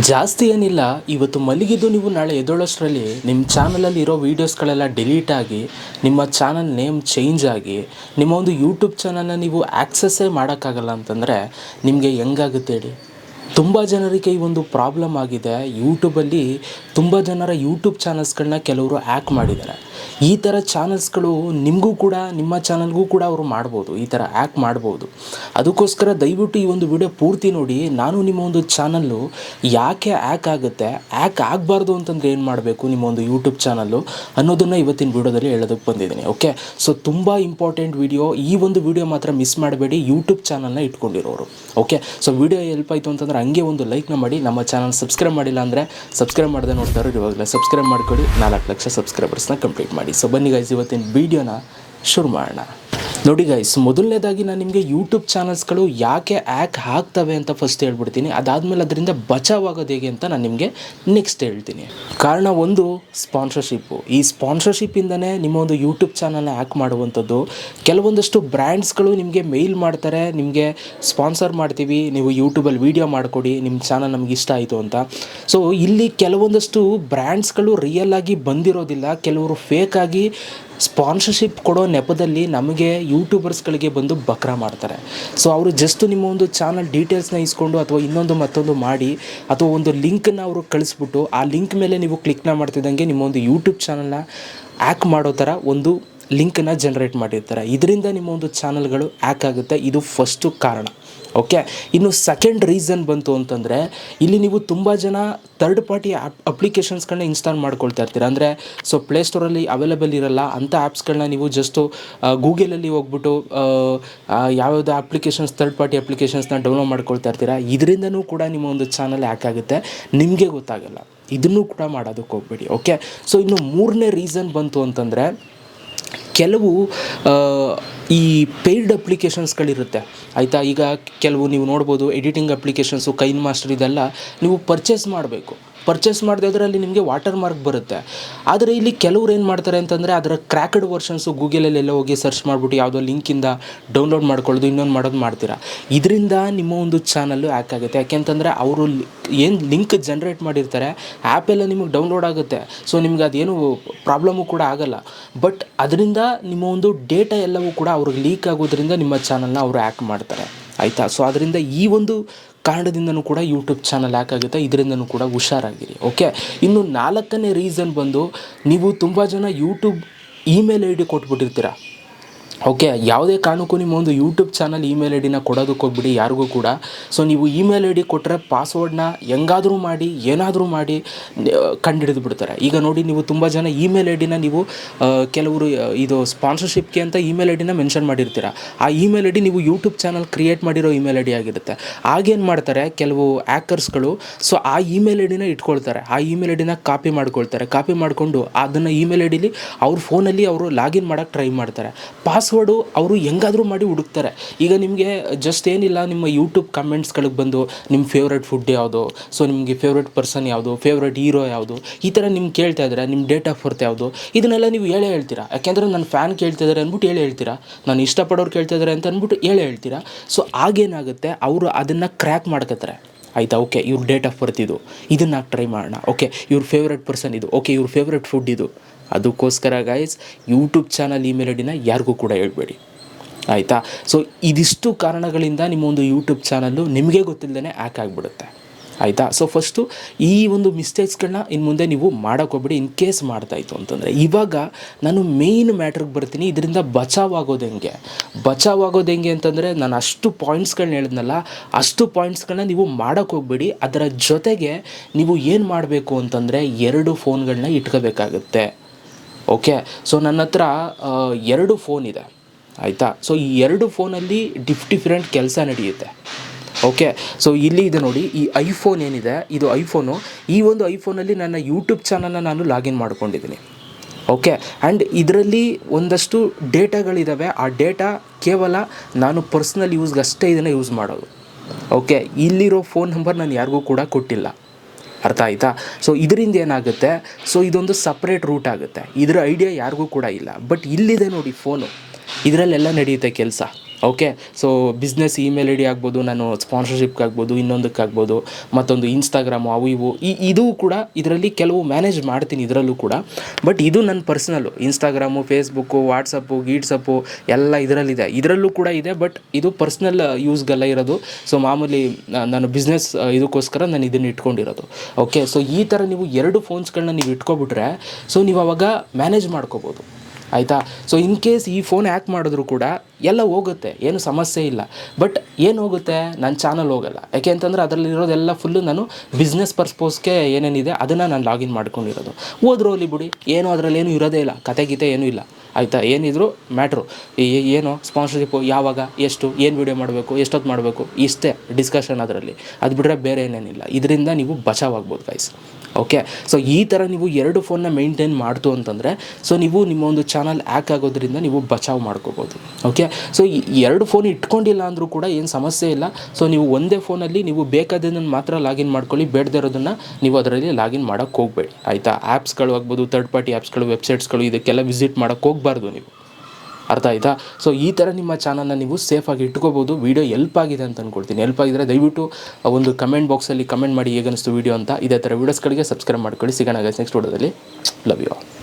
ಜಾಸ್ತಿ ಏನಿಲ್ಲ, ಇವತ್ತು ಮಲಗಿದ್ದು ನೀವು ನಾಳೆ ಎದ್ದೋಳಷ್ಟರಲ್ಲಿ ನಿಮ್ಮ ಚಾನಲಲ್ಲಿ ಇರೋ ವೀಡಿಯೋಸ್ಗಳೆಲ್ಲ ಡಿಲೀಟ್ ಆಗಿ, ನಿಮ್ಮ ಚಾನಲ್ ನೇಮ್ ಚೇಂಜ್ ಆಗಿ, ನಿಮ್ಮ ಒಂದು ಯೂಟ್ಯೂಬ್ ಚಾನಲ್ನ ನೀವು ಆ್ಯಕ್ಸಸ್ಸೇ ಮಾಡೋಕ್ಕಾಗಲ್ಲ ಅಂತಂದರೆ ನಿಮಗೆ ಹೆಂಗಾಗುತ್ತೆ ಹೇಳಿ? ತುಂಬ ಜನರಿಗೆ ಈ ಒಂದು ಪ್ರಾಬ್ಲಮ್ ಆಗಿದೆ. ಯೂಟ್ಯೂಬಲ್ಲಿ ತುಂಬ ಜನರ ಯೂಟ್ಯೂಬ್ ಚಾನಲ್ಸ್ಗಳನ್ನ ಕೆಲವರು ಆ್ಯಕ್ ಮಾಡಿದ್ದಾರೆ. ಈ ಥರ ಚಾನಲ್ಸ್ಗಳು ನಿಮಗೂ ಕೂಡ, ನಿಮ್ಮ ಚಾನಲ್ಗೂ ಕೂಡ ಅವರು ಮಾಡ್ಬೋದು. ಈ ಥರ ಆ್ಯಕ್ ಮಾಡ್ಬೋದು. ಅದಕ್ಕೋಸ್ಕರ ದಯವಿಟ್ಟು ಈ ಒಂದು ವಿಡಿಯೋ ಪೂರ್ತಿ ನೋಡಿ. ನಾನು ನಿಮ್ಮ ಒಂದು ಚಾನಲ್ಲು ಯಾಕೆ ಆ್ಯಕ್ ಆಗುತ್ತೆ? ಆ್ಯಕ್ ಆಗಬಾರ್ದು ಅಂತಂದರೆ ಏನು ಮಾಡಬೇಕು ನಿಮ್ಮ ಒಂದು ಯೂಟ್ಯೂಬ್ ಚಾನಲ್ಲು ಅನ್ನೋದನ್ನು ಇವತ್ತಿನ ವಿಡಿಯೋದಲ್ಲಿ ಹೇಳೋದಕ್ಕೆ ಬಂದಿದ್ದೀನಿ ಓಕೆ ಸೊ ತುಂಬ ಇಂಪಾರ್ಟೆಂಟ್ ವಿಡಿಯೋ ಈ ಒಂದು ವಿಡಿಯೋ ಮಾತ್ರ ಮಿಸ್ ಮಾಡಬೇಡಿ. ಯೂಟ್ಯೂಬ್ ಚಾನಲ್ನ ಇಟ್ಕೊಂಡಿರೋರು ಓಕೆ ಸೊ ವಿಡಿಯೋ ಹೆಲ್ಪ್ ಆಯಿತು ಅಂತಂದ್ರೆ ಹಂಗೆ ಒಂದು ಲೈಕ್ನ ಮಾಡಿ, ನಮ್ಮ ಚಾನಲ್ ಸಬ್ಸ್ಕ್ರೈಬ್ ಮಾಡಿಲ್ಲ ಅಂದರೆ ಸಬ್ಸ್ಕ್ರೈಬ್ ಮಾಡದೆ ನೋಡ್ತಾರೋ ಇವಾಗಲೇ ಸಬ್ಸ್ಕ್ರೈಬ್ ಮಾಡ್ಕೊಳ್ಳಿ ನಾಲ್ಕು ಲಕ್ಷ ಸಬ್ಸ್ಕ್ರೈಬರ್ಸ್ನ ಕಂಪ್ಲೀಟ್ ಮಾಡಿ. ಸೊ ಬನ್ನಿ ಗೈಸ್ ಇವತ್ತಿನ ವೀಡಿಯೋನ ಶುರು ಮಾಡೋಣ. ನೋಡಿ ಗೈಸ್ ಮೊದಲನೇದಾಗಿ ನಾನು ನಿಮಗೆ ಯೂಟ್ಯೂಬ್ ಚಾನಲ್ಸ್ಗಳು ಯಾಕೆ ಆ್ಯಕ್ ಹಾಕ್ತವೆ ಅಂತ ಫಸ್ಟ್ ಹೇಳ್ಬಿಡ್ತೀನಿ. ಅದಾದಮೇಲೆ ಅದರಿಂದ ಬಚಾವಾಗೋದು ಹೇಗೆ ಅಂತ ನಾನು ನಿಮಗೆ ನೆಕ್ಸ್ಟ್ ಹೇಳ್ತೀನಿ. ಕಾರಣ ಒಂದು ಸ್ಪಾನ್ಸರ್ಶಿಪ್ಪು ಈ ಸ್ಪಾನ್ಸರ್ಶಿಪ್ಪಿಂದನೇ ನಿಮ್ಮ ಒಂದು ಯೂಟ್ಯೂಬ್ ಚಾನಲ್ನ ಆ್ಯಕ್ ಮಾಡುವಂಥದ್ದು. ಕೆಲವೊಂದಷ್ಟು ಬ್ರ್ಯಾಂಡ್ಸ್ಗಳು ನಿಮಗೆ ಮೇಲ್ ಮಾಡ್ತಾರೆ, ನಿಮಗೆ ಸ್ಪಾನ್ಸರ್ ಮಾಡ್ತೀವಿ, ನೀವು ಯೂಟ್ಯೂಬಲ್ಲಿ ವೀಡಿಯೋ ಮಾಡಿಕೊಡಿ ನಿಮ್ಮ ಚಾನಲ್ ನಮ್ಗೆ ಇಷ್ಟ ಆಯಿತು ಅಂತ. ಸೊ ಇಲ್ಲಿ ಕೆಲವೊಂದಷ್ಟು ಬ್ರ್ಯಾಂಡ್ಸ್ಗಳು ರಿಯಲ್ ಆಗಿ ಬಂದಿರೋದಿಲ್ಲ, ಕೆಲವರು ಫೇಕ್ ಆಗಿ ಸ್ಪಾನ್ಸರ್ಶಿಪ್ ಕೊಡೋ ನೆಪದಲ್ಲಿ ನಮಗೆ ಯೂಟ್ಯೂಬರ್ಸ್ಗಳಿಗೆ ಬಂದು ಬಕ್ರ ಮಾಡ್ತಾರೆ. ಸೊ ಅವರು ಜಸ್ಟ್ ನಿಮ್ಮ ಒಂದು ಚಾನಲ್ ಡೀಟೇಲ್ಸ್ನ ಇಸ್ಕೊಂಡು ಅಥವಾ ಇನ್ನೊಂದು ಮತ್ತೊಂದು ಮಾಡಿ ಅಥವಾ ಒಂದು ಲಿಂಕನ್ನು ಅವರು ಕಳಿಸ್ಬಿಟ್ಟು ಆ ಲಿಂಕ್ ಮೇಲೆ ನೀವು ಕ್ಲಿಕ್ನ ಮಾಡ್ತಿದ್ದಂಗೆ ನಿಮ್ಮ ಒಂದು ಯೂಟ್ಯೂಬ್ ಚಾನಲ್ನ ಆ್ಯಕ್ ಮಾಡೋ ಥರ ಒಂದು ಲಿಂಕನ್ನು ಜನ್ರೇಟ್ ಮಾಡಿರ್ತಾರೆ. ಇದರಿಂದ ನಿಮ್ಮ ಒಂದು ಚಾನಲ್ಗಳು ಆ್ಯಕ್ ಆಗುತ್ತೆ. ಇದು ಫಸ್ಟು ಕಾರಣ. ಓಕೆ ಇನ್ನು ಸೆಕೆಂಡ್ ರೀಸನ್ ಬಂತು ಅಂತಂದರೆ, ಇಲ್ಲಿ ನೀವು ತುಂಬ ಜನ ಥರ್ಡ್ ಪಾರ್ಟಿ ಆ್ಯಪ್ ಅಪ್ಲಿಕೇಶನ್ಸ್ಗಳನ್ನ ಇನ್ಸ್ಟಾಲ್ ಮಾಡ್ಕೊಳ್ತಾ ಇರ್ತೀರ. ಅಂದರೆ ಸೊ ಪ್ಲೇಸ್ಟೋರಲ್ಲಿ ಅವೈಲೇಬಲ್ ಇರಲ್ಲ ಅಂಥ ಆ್ಯಪ್ಸ್ಗಳನ್ನ ನೀವು ಜಸ್ಟು ಗೂಗಲಲ್ಲಿ ಹೋಗ್ಬಿಟ್ಟು ಯಾವ್ಯಾವುದೋ ಅಪ್ಲಿಕೇಶನ್ಸ್ ಥರ್ಡ್ ಪಾರ್ಟಿ ಅಪ್ಲಿಕೇಶನ್ಸ್ನ ಡೌನ್ಲೋಡ್ ಮಾಡ್ಕೊಳ್ತಾ ಇರ್ತೀರ. ಇದರಿಂದನೂ ಕೂಡ ನಿಮ್ಮ ಒಂದು ಚಾನಲ್ ಹ್ಯಾಕ್ ಆಗುತ್ತೆ. ನಿಮಗೆ ಗೊತ್ತಾಗಲ್ಲ. ಇದನ್ನು ಕೂಡ ಮಾಡೋದಕ್ಕೆ ಹೋಗ್ಬೇಡಿ. ಓಕೆ ಸೊ ಇನ್ನು ಮೂರನೇ ರೀಸನ್ ಬಂತು ಅಂತಂದರೆ ಕೆಲವು ಈ ಪೇಯ್ಡ್ ಅಪ್ಲಿಕೇಶನ್ಸ್ಗಳಿರುತ್ತೆ ಆಯಿತಾ? ಈಗ ಕೆಲವು ನೀವು ನೋಡ್ಬೋದು ಎಡಿಟಿಂಗ್ ಅಪ್ಲಿಕೇಶನ್ಸು ಕೈನ್ ಮಾಸ್ಟರ್ ಇದೆಲ್ಲ ನೀವು ಪರ್ಚೇಸ್ ಮಾಡಬೇಕು. ಪರ್ಚೇಸ್ ಮಾಡಿದೆ ಅದರಲ್ಲಿ ನಿಮಗೆ ವಾಟರ್ ಮಾರ್ಕ್ ಬರುತ್ತೆ. ಆದರೆ ಇಲ್ಲಿ ಕೆಲವ್ರು ಏನು ಮಾಡ್ತಾರೆ ಅಂತಂದರೆ ಅದರ ಕ್ರ್ಯಾಕ್ಡ್ ವರ್ಷನ್ಸು ಗೂಗಲಲ್ಲೆಲ್ಲ ಹೋಗಿ ಸರ್ಚ್ ಮಾಡಿಬಿಟ್ಟು ಯಾವುದೋ ಲಿಂಕಿಂದ ಡೌನ್ಲೋಡ್ ಮಾಡ್ಕೊಳ್ಳೋದು, ಇನ್ನೊಂದು ಮಾಡೋದು ಮಾಡ್ತೀರಾ. ಇದರಿಂದ ನಿಮ್ಮ ಒಂದು ಚಾನಲ್ಲು ಹ್ಯಾಕ್ ಆಗುತ್ತೆ. ಯಾಕೆಂತಂದರೆ ಅವರು ಏನು ಲಿಂಕ್ ಜನ್ರೇಟ್ ಮಾಡಿರ್ತಾರೆ ಆ್ಯಪೆಲ್ಲ ನಿಮಗೆ ಡೌನ್ಲೋಡ್ ಆಗುತ್ತೆ. ಸೊ ನಿಮ್ಗೆ ಅದೇನು ಪ್ರಾಬ್ಲಮ್ಮು ಕೂಡ ಆಗಲ್ಲ. ಬಟ್ ಅದರಿಂದ ನಿಮ್ಮ ಒಂದು ಡೇಟಾ ಎಲ್ಲವೂ ಕೂಡ ಅವ್ರಿಗೆ ಲೀಕ್ ಆಗೋದ್ರಿಂದ ನಿಮ್ಮ ಚಾನಲ್ನ ಅವರು ಹ್ಯಾಕ್ ಮಾಡ್ತಾರೆ. ಆಯಿತಾ? ಸೊ ಅದರಿಂದ ಈ ಒಂದು ಕಾರಣದಿಂದನೂ ಕೂಡ ಯೂಟ್ಯೂಬ್ ಚಾನಲ್ ಹ್ಯಾಕ್ ಆಗುತ್ತೆ, ಇದರಿಂದನೂ ಕೂಡ ಹುಷಾರಾಗಿರಿ ಓಕೆ ಇನ್ನು ನಾಲ್ಕನೇ ರೀಸನ್ ಬಂದು, ನೀವು ತುಂಬ ಜನ ಯೂಟ್ಯೂಬ್ ಇಮೇಲ್ ಐ ಡಿ ಕೊಟ್ಬಿಟ್ಟಿರ್ತೀರ? ಓಕೆ, ಯಾವುದೇ ಕಾರಣಕ್ಕೂ ನಿಮ್ಮ ಒಂದು ಯೂಟ್ಯೂಬ್ ಚಾನಲ್ ಇಮೇಲ್ ಐ ಡಿನ ಕೊಡೋದಕ್ಕೆ ಹೋಗ್ಬಿಡಿ, ಯಾರಿಗೂ ಕೂಡ. ಸೊ ನೀವು ಇಮೇಲ್ ಐ ಡಿ ಕೊಟ್ಟರೆ ಪಾಸ್ವರ್ಡ್ನ ಹೆಂಗಾದರೂ ಮಾಡಿ, ಏನಾದರೂ ಮಾಡಿ ಕಂಡುಹಿಡಿದು ಬಿಡ್ತಾರೆ. ಈಗ ನೋಡಿ, ನೀವು ತುಂಬ ಜನ ಇಮೇಲ್ ಐ ಡಿನ ನೀವು ಕೆಲವರು ಇದು ಸ್ಪಾನ್ಸರ್ಶಿಪ್ಗೆ ಅಂತ ಇಮೇಲ್ ಐ ಡಿನ ಮೆನ್ಷನ್ ಮಾಡಿರ್ತೀರ? ಆ ಇಮೇಲ್ ಐ ಡಿ ನೀವು ಯೂಟ್ಯೂಬ್ ಚಾನಲ್ ಕ್ರಿಯೇಟ್ ಮಾಡಿರೋ ಇಮೇಲ್ ಐ ಡಿ ಆಗಿರುತ್ತೆ. ಆಗೇನು ಮಾಡ್ತಾರೆ, ಕೆಲವು ಆ್ಯಕರ್ಸ್ಗಳು ಸೊ ಆ ಇಮೇಲ್ ಐ ಡಿನ ಇಟ್ಕೊಳ್ತಾರೆ. ಆ ಇಮೇಲ್ ಐ ಡಿನ ಕಾಪಿ ಮಾಡ್ಕೊಳ್ತಾರೆ. ಕಾಪಿ ಮಾಡಿಕೊಂಡು ಅದನ್ನು ಇಮೇಲ್ ಐ ಡಿಲಿ ಅವ್ರ ಫೋನಲ್ಲಿ ಅವರು ಲಾಗಿನ್ ಮಾಡೋಕ್ಕೆ ಟ್ರೈ ಮಾಡ್ತಾರೆ. ಪಾಸ್ವರ್ಡು ಅವರು ಹೆಂಗಾದರೂ ಮಾಡಿ ಹುಡುಕ್ತಾರೆ. ಈಗ ನಿಮಗೆ ಜಸ್ಟ್ ಏನಿಲ್ಲ, ನಿಮ್ಮ ಯೂಟ್ಯೂಬ್ ಕಮೆಂಟ್ಸ್ಗಳಿಗೆ ಬಂದು ನಿಮ್ಮ ಫೇವ್ರೆಟ್ ಫುಡ್ ಯಾವುದು? ಸೊ ನಿಮಗೆ ಫೇವ್ರೆಟ್ ಪರ್ಸನ್ ಯಾವುದು? ಫೇವ್ರೆಟ್ ಹೀರೋ ಯಾವುದು? ಈ ಥರ ನಿಮ್ಗೆ ಕೇಳ್ತಾ ಇದ್ದಾರೆ ನಿಮ್ಮ ಡೇಟ್ ಆಫ್ ಬರ್ತ್ ಯಾವುದು? ಇದನ್ನೆಲ್ಲ ನೀವು ಹೇಳೇ ಹೇಳ್ತೀರಾ? ಯಾಕೆಂದರೆ ನನ್ನ ಫ್ಯಾನ್ ಕೇಳ್ತಿದ್ದಾರೆ ಅಂದ್ಬಿಟ್ಟು ಹೇಳೇ ಹೇಳ್ತೀರಾ? ನಾನು ಇಷ್ಟಪಡೋರು ಕೇಳ್ತಾ ಇದ್ದಾರೆ ಅಂತ ಅಂದ್ಬಿಟ್ಟು ಹೇಳೇ ಹೇಳ್ತೀರಾ? ಸೊ ಆಗೇನಾಗುತ್ತೆ ಅವರು ಅದನ್ನು ಕ್ರ್ಯಾಕ್ ಮಾಡ್ಕೋತಾರೆ ಆಯಿತಾ? ಓಕೆ ಇವ್ರ ಡೇಟ್ ಆಫ್ ಬರ್ತ್ ಇದು. ಇದನ್ನು ಟ್ರೈ ಮಾಡೋಣ. ಓಕೆ ಇವ್ರ ಫೇವ್ರೆಟ್ ಪರ್ಸನ್ ಇದು. ಓಕೆ ಇವ್ರ ಫೇವ್ರೆಟ್ ಫುಡ್ ಇದು. ಅದಕ್ಕೋಸ್ಕರ guys YouTube channel email I ಡಿನ ಯಾರಿಗೂ ಕೂಡ ಹೇಳ್ಬೇಡಿ. ಆಯಿತಾ? ಸೊ ಇದಿಷ್ಟು ಕಾರಣಗಳಿಂದ ನಿಮ್ಮ ಒಂದು ಯೂಟ್ಯೂಬ್ ಚಾನಲ್ಲು ನಿಮಗೆ ಗೊತ್ತಿಲ್ಲದೇ ಆ್ಯಕ್ ಆಗಿಬಿಡುತ್ತೆ. ಆಯಿತಾ? ಸೊ ಫಸ್ಟು ಈ ಒಂದು ಮಿಸ್ಟೇಕ್ಸ್ಗಳನ್ನ ಇನ್ನು ಮುಂದೆ ನೀವು ಮಾಡೋಕೆ ಹೋಗ್ಬೇಡಿ ಇನ್ ಕೇಸ್ ಮಾಡ್ತಾಯಿತ್ತು ಅಂತಂದರೆ. ಇವಾಗ ನಾನು ಮೇಯ್ನ್ ಮ್ಯಾಟ್ರಿಗೆ ಬರ್ತೀನಿ, ಇದರಿಂದ ಬಚಾವಾಗೋದು ಹೆಂಗೆ? ಬಚಾವಾಗೋದು ಹೆಂಗೆ ಅಂತಂದರೆ ನಾನು ಅಷ್ಟು ಪಾಯಿಂಟ್ಸ್ಗಳನ್ನ ಹೇಳಿದ್ನಲ್ಲ, ಅಷ್ಟು ಪಾಯಿಂಟ್ಸ್ಗಳನ್ನ ನೀವು ಮಾಡೋಕೆ ಹೋಗ್ಬೇಡಿ. ಅದರ ಜೊತೆಗೆ ನೀವು ಏನು ಮಾಡಬೇಕು ಅಂತಂದರೆ ಎರಡು ಫೋನ್ಗಳನ್ನ ಇಟ್ಕೋಬೇಕಾಗುತ್ತೆ. ಓಕೆ ಸೊ ನನ್ನ ಹತ್ರ ಎರಡು ಫೋನ್ ಇದೆ. ಆಯಿತಾ? ಸೊ ಈ ಎರಡು ಫೋನಲ್ಲಿ ಡಿಫ್ ಡಿಫ್ರೆಂಟ್ ಕೆಲಸ ನಡೆಯುತ್ತೆ. ಓಕೆ ಸೊ ಇಲ್ಲಿ ಇದೆ ನೋಡಿ, ಈ ಐಫೋನ್ ಏನಿದೆ, ಇದು ಐಫೋನು ಈ ಒಂದು ಐಫೋನಲ್ಲಿ ನನ್ನ ಯೂಟ್ಯೂಬ್ ಚಾನಲ್ನ ನಾನು ಲಾಗಿನ್ ಮಾಡ್ಕೊಂಡಿದ್ದೀನಿ. ಓಕೆ ಆ್ಯಂಡ್ ಇದರಲ್ಲಿ ಒಂದಷ್ಟು ಡೇಟಾಗಳಿದ್ದಾವೆ ಆ ಡೇಟಾ ಕೇವಲ ನಾನು ಪರ್ಸ್ನಲ್ ಯೂಸ್ಗಷ್ಟೇ ಇದನ್ನು ಯೂಸ್ ಮಾಡೋದು. ಓಕೆ ಇಲ್ಲಿರೋ ಫೋನ್ ನಂಬರ್ ನಾನು ಯಾರಿಗೂ ಕೂಡ ಕೊಟ್ಟಿಲ್ಲ. ಅರ್ಥ ಆಯಿತಾ? ಸೊ ಇದರಿಂದ ಏನಾಗುತ್ತೆ? ಸೊ ಇದೊಂದು ಸಪ್ರೇಟ್ ರೂಟ್ ಆಗುತ್ತೆ. ಇದರ ಐಡಿಯಾ ಯಾರಿಗೂ ಕೂಡ ಇಲ್ಲ. ಬಟ್ ಇಲ್ಲಿದೆ ನೋಡಿ ಫೋನು ಇದರಲ್ಲೆಲ್ಲ ನಡೆಯುತ್ತೆ ಕೆಲಸ. Okay so business email I D ಆಗ್ಬೋದು, ನಾನು ಸ್ಪಾನ್ಸರ್ಶಿಪ್ಗೆ ಆಗ್ಬೋದು, ಇನ್ನೊಂದಕ್ಕಾಗ್ಬೋದು, ಮತ್ತೊಂದು ಇನ್ಸ್ಟಾಗ್ರಾಮು ಅವು ಇವು. ಈ, ಇದು ಕೂಡ ಇದರಲ್ಲಿ ಕೆಲವು ಮ್ಯಾನೇಜ್ ಮಾಡ್ತೀನಿ ಇದರಲ್ಲೂ ಕೂಡ. ಬಟ್ ಇದು ನನ್ನ ಪರ್ಸ್ನಲ್ಲು ಇನ್ಸ್ಟಾಗ್ರಾಮು ಫೇಸ್ಬುಕ್ಕು ವಾಟ್ಸಪ್ಪು ಗೀಟ್ಸಪ್ಪು ಎಲ್ಲ ಇದರಲ್ಲಿದೆ. ಇದರಲ್ಲೂ ಕೂಡ ಇದೆ ಬಟ್ ಇದು ಪರ್ಸ್ನಲ್ ಯೂಸ್ಗೆಲ್ಲ ಇರೋದು. ಸೊ ಮಾಮೂಲಿ ನಾನು ಬಿಸ್ನೆಸ್ ಇದಕ್ಕೋಸ್ಕರ ನಾನು ಇದನ್ನು ಇಟ್ಕೊಂಡಿರೋದು. ಓಕೆ ಸೊ ಈ ಥರ ನೀವು ಎರಡು ಫೋನ್ಸ್ಗಳನ್ನ ನೀವು ಇಟ್ಕೊಬಿಟ್ರೆ ಸೊ ನೀವು ಅವಾಗ ಮ್ಯಾನೇಜ್ ಮಾಡ್ಕೋಬೋದು. ಆಯಿತಾ? ಸೊ ಇನ್ ಕೇಸ್ ಈ ಫೋನ್ ಹ್ಯಾಕ್ ಮಾಡಿದ್ರು ಕೂಡ ಎಲ್ಲ ಹೋಗುತ್ತೆ, ಏನು ಸಮಸ್ಯೆ ಇಲ್ಲ. ಬಟ್ ಏನು ಹೋಗುತ್ತೆ? ನನ್ನ ಚಾನಲ್ ಹೋಗಲ್ಲ. ಯಾಕೆ ಅಂತಂದರೆ ಅದರಲ್ಲಿರೋದೆಲ್ಲ ಫುಲ್ಲು ನಾನು ಬಿಸ್ನೆಸ್ ಪರ್ಸ್ಪೋಸ್ಗೆ ಏನೇನಿದೆ ಅದನ್ನು ನಾನು ಲಾಗಿನ್ ಮಾಡ್ಕೊಂಡಿರೋದು. ಹೋದ್ರು ಅಲ್ಲಿ ಬಿಡಿ, ಏನು ಅದರಲ್ಲಿ ಏನು ಇರೋದೇ ಇಲ್ಲ. ಕತೆ ಗೀತೆ ಏನೂ ಇಲ್ಲ. ಆಯಿತಾ? ಏನಿದ್ರು ಮ್ಯಾಟ್ರು ಏನು ಸ್ಪಾನ್ಸರ್ಶಿಪ್ಪು ಯಾವಾಗ, ಎಷ್ಟು, ಏನು ವೀಡಿಯೋ ಮಾಡಬೇಕು, ಎಷ್ಟೊತ್ತು ಮಾಡಬೇಕು, ಇಷ್ಟೇ ಡಿಸ್ಕಷನ್ ಅದರಲ್ಲಿ. ಅದು ಬಿಟ್ಟರೆ ಬೇರೆ ಏನೇನಿಲ್ಲ. ಇದರಿಂದ ನೀವು ಬಚಾವಾಗ್ಬೋದು ಗೈಸ್ ಓಕೆ ಸೊ ಈ ಥರ ನೀವು ಎರಡು ಫೋನ್ನ ಮೇಂಟೈನ್ ಮಾಡ್ತು ಅಂತಂದರೆ ಸೊ ನೀವು ನಿಮ್ಮ ಒಂದು ಚಾನಲ್ ಆ್ಯಕ್ ಆಗೋದ್ರಿಂದ ನೀವು ಬಚಾವ್ ಮಾಡ್ಕೋಬೋದು. ಓಕೆ ಸೊ ಎರಡು ಫೋನ್ ಇಟ್ಕೊಂಡಿಲ್ಲ ಅಂದರೂ ಕೂಡ ಏನು ಸಮಸ್ಯೆ ಇಲ್ಲ. ಸೊ ನೀವು ಒಂದೇ ಫೋನಲ್ಲಿ ನೀವು ಬೇಕಾದದನ್ನು ಮಾತ್ರ ಲಾಗಿನ್ ಮಾಡ್ಕೊಳ್ಳಿ, ಬೇಡದೇ ಇರೋದನ್ನು ನೀವು ಅದರಲ್ಲಿ ಲಾಗಿನ್ ಮಾಡೋಕ್ಕೆ ಹೋಗಬೇಡಿ. ಆಯಿತಾ? ಆ್ಯಪ್ಸ್ಗಳು ಆಗ್ಬೋದು ಥರ್ಡ್ ಪಾರ್ಟಿ ಆ್ಯಪ್ಸ್ಗಳು ವೆಬ್ಸೈಟ್ಸ್ಗಳು ಇದಕ್ಕೆಲ್ಲ ವಿಸಿಟ್ ಮಾಡೋಕ್ಕೆ ಹೋಗಬಾರ್ದು ನೀವು. ಅರ್ಥ ಆಯಿತಾ? ಸೊ ಈ ಥರ ನಿಮ್ಮ ಚಾನಲ್ನ ನೀವು ಸೇಫಾಗಿ ಇಟ್ಕೋಬೋದು. ವೀಡಿಯೋ ಎಲ್ಪ್ ಆಗಿದೆ ಅಂತ ಅಂದ್ಕೊಳ್ತೀನಿ ಎಲ್ಪ್ ಆಗಿದ್ರೆ ದಯವಿಟ್ಟು ಒಂದು ಕಮೆಂಟ್ ಬಾಕ್ಸಲ್ಲಿ ಕಮೆಂಟ್ ಮಾಡಿ ಹೇಗನ್ನಿಸ್ತು ವೀಡಿಯೋ ಅಂತ. ಇದೇ ಥರ ವೀಡಿಯೋಸ್ಗಳಿಗೆ ಸಬ್ಸ್ಕ್ರೈಬ್ ಮಾಡ್ಕೊಳ್ಳಿ. ಸಿಗೋಣ ನೆಕ್ಸ್ಟ್ ವೀಡಿಯೋದಲ್ಲಿ. Love you